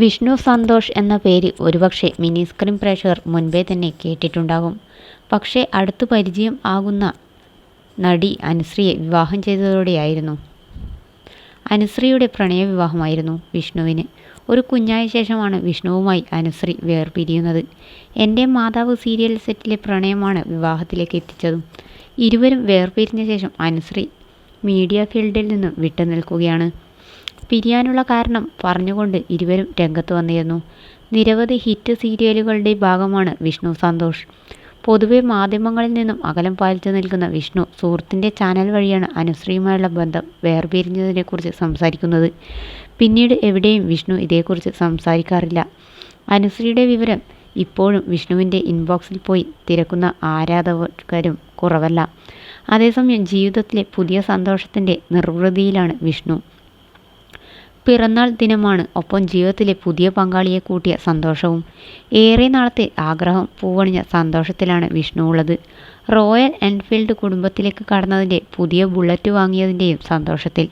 വിഷ്ണു സന്തോഷ് എന്ന പേര് ഒരുപക്ഷെ മിനി സ്ക്രീൻ പ്രേക്ഷകർ മുൻപേ തന്നെ കേട്ടിട്ടുണ്ടാകും. പക്ഷേ അടുത്തു പരിചയം ആകുന്ന നടി അനുശ്രീയെ വിവാഹം ചെയ്തതോടെയായിരുന്നു. അനുശ്രീയുടെ പ്രണയവിവാഹമായിരുന്നു വിഷ്ണുവിന്. ഒരു കുഞ്ഞായ ശേഷമാണ് വിഷ്ണുവുമായി അനുശ്രീ വേർപിരിയുന്നത്. എന്റെ മാതാവ് സീരിയൽ സെറ്റിലെ പ്രണയമാണ് വിവാഹത്തിലേക്ക് എത്തിച്ചതും. ഇരുവരും വേർപിരിഞ്ഞ ശേഷം അനുശ്രീ മീഡിയ ഫീൽഡിൽ നിന്നും വിട്ടുനിൽക്കുകയാണ്. പിരിയാനുള്ള കാരണം പറഞ്ഞുകൊണ്ട് ഇരുവരും രംഗത്ത് വന്നിരുന്നു. നിരവധി ഹിറ്റ് സീരിയലുകളുടെ ഭാഗമാണ് വിഷ്ണു സന്തോഷ്. പൊതുവെ മാധ്യമങ്ങളിൽ നിന്നും അകലം പാലിച്ചു നിൽക്കുന്ന വിഷ്ണു സുഹൃത്തിന്റെ ചാനൽ വഴിയാണ് അനുശ്രീയുമായുള്ള ബന്ധം വേർപിരിഞ്ഞതിനെക്കുറിച്ച് സംസാരിക്കുന്നത്. പിന്നീട് എവിടെയും വിഷ്ണു ഇതേക്കുറിച്ച് സംസാരിക്കാറില്ല. അനുശ്രീയുടെ വിവരം ഇപ്പോഴും വിഷ്ണുവിന്റെ ഇൻബോക്സിൽ പോയി തിരക്കുന്ന ആരാധകരും കുറവല്ല. അതേസമയം ജീവിതത്തിലെ പുതിയ സന്തോഷത്തിന്റെ നിർവൃതിയിലാണ് വിഷ്ണു. പിറന്നാൾ ദിനമാണ്. ഒപ്പം ജീവിതത്തിലെ പുതിയ പങ്കാളിയെ കൂട്ടിയ സന്തോഷവും. ഏറെ നാളത്തെ ആഗ്രഹം പൂവണിഞ്ഞ സന്തോഷത്തിലാണ് വിഷ്ണു ഉള്ളത്. റോയൽ എൻഫീൽഡ് കുടുംബത്തിലേക്ക് കടന്നതിന്റെ പുതിയ ബുള്ളറ്റ് വാങ്ങിയതിന്റെയും സന്തോഷത്തിൽ.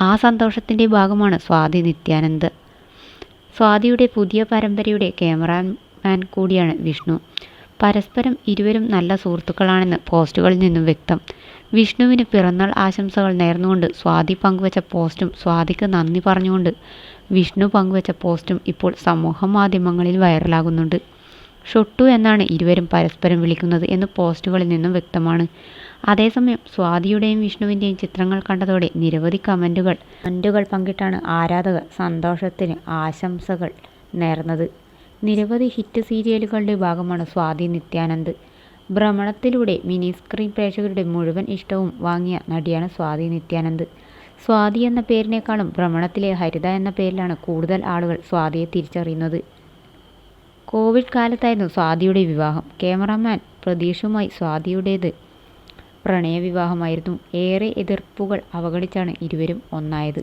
ആ സന്തോഷത്തിന്റെ ഭാഗമാണ് സ്വാതി നിത്യാനന്ദ്. സ്വാതിയുടെ പുതിയ പരമ്പരയുടെ ക്യാമറാമാൻ കൂടിയാണ് വിഷ്ണു. പരസ്പരം ഇരുവരും നല്ല സുഹൃത്തുക്കളാണെന്ന് പോസ്റ്റുകളിൽ നിന്നും വ്യക്തം. വിഷ്ണുവിന് പിറന്നാൾ ആശംസകൾ നേർന്നുകൊണ്ട് സ്വാതി പങ്കുവച്ച പോസ്റ്റും സ്വാതിക്ക് നന്ദി പറഞ്ഞുകൊണ്ട് വിഷ്ണു പങ്കുവച്ച പോസ്റ്റും ഇപ്പോൾ സമൂഹ മാധ്യമങ്ങളിൽ വൈറലാകുന്നുണ്ട്. ഷൊട്ടു എന്നാണ് ഇരുവരും പരസ്പരം വിളിക്കുന്നത് എന്ന് പോസ്റ്റുകളിൽ നിന്നും വ്യക്തമാണ്. അതേസമയം സ്വാതിയുടെയും വിഷ്ണുവിന്റെയും ചിത്രങ്ങൾ കണ്ടതോടെ നിരവധി കമന്റുകൾ കമന്റുകൾ പങ്കിട്ടാണ് ആരാധകർ സന്തോഷത്തിന് ആശംസകൾ നേർന്നത്. നിരവധി ഹിറ്റ് സീരിയലുകളുടെ ഭാഗമാണ് സ്വാതി നിത്യാനന്ദ്. ഭ്രമണത്തിലൂടെ മിനി സ്ക്രീൻ പ്രേക്ഷകരുടെ മുഴുവൻ ഇഷ്ടവും വാങ്ങിയ നടിയാണ് സ്വാതി നിത്യാനന്ദ്. സ്വാതി എന്ന പേരിനേക്കാളും ഭ്രമണത്തിലെ ഹരിത എന്ന പേരിലാണ് കൂടുതൽ ആളുകൾ സ്വാതിയെ തിരിച്ചറിയുന്നത്. കോവിഡ് കാലത്തായിരുന്നു സ്വാതിയുടെ വിവാഹം. ക്യാമറമാൻ പ്രതീഷുമായി സ്വാതിയുടേത് പ്രണയവിവാഹമായിരുന്നു. ഏറെ എതിർപ്പുകൾ അവഗണിച്ചാണ് ഇരുവരും ഒന്നായത്.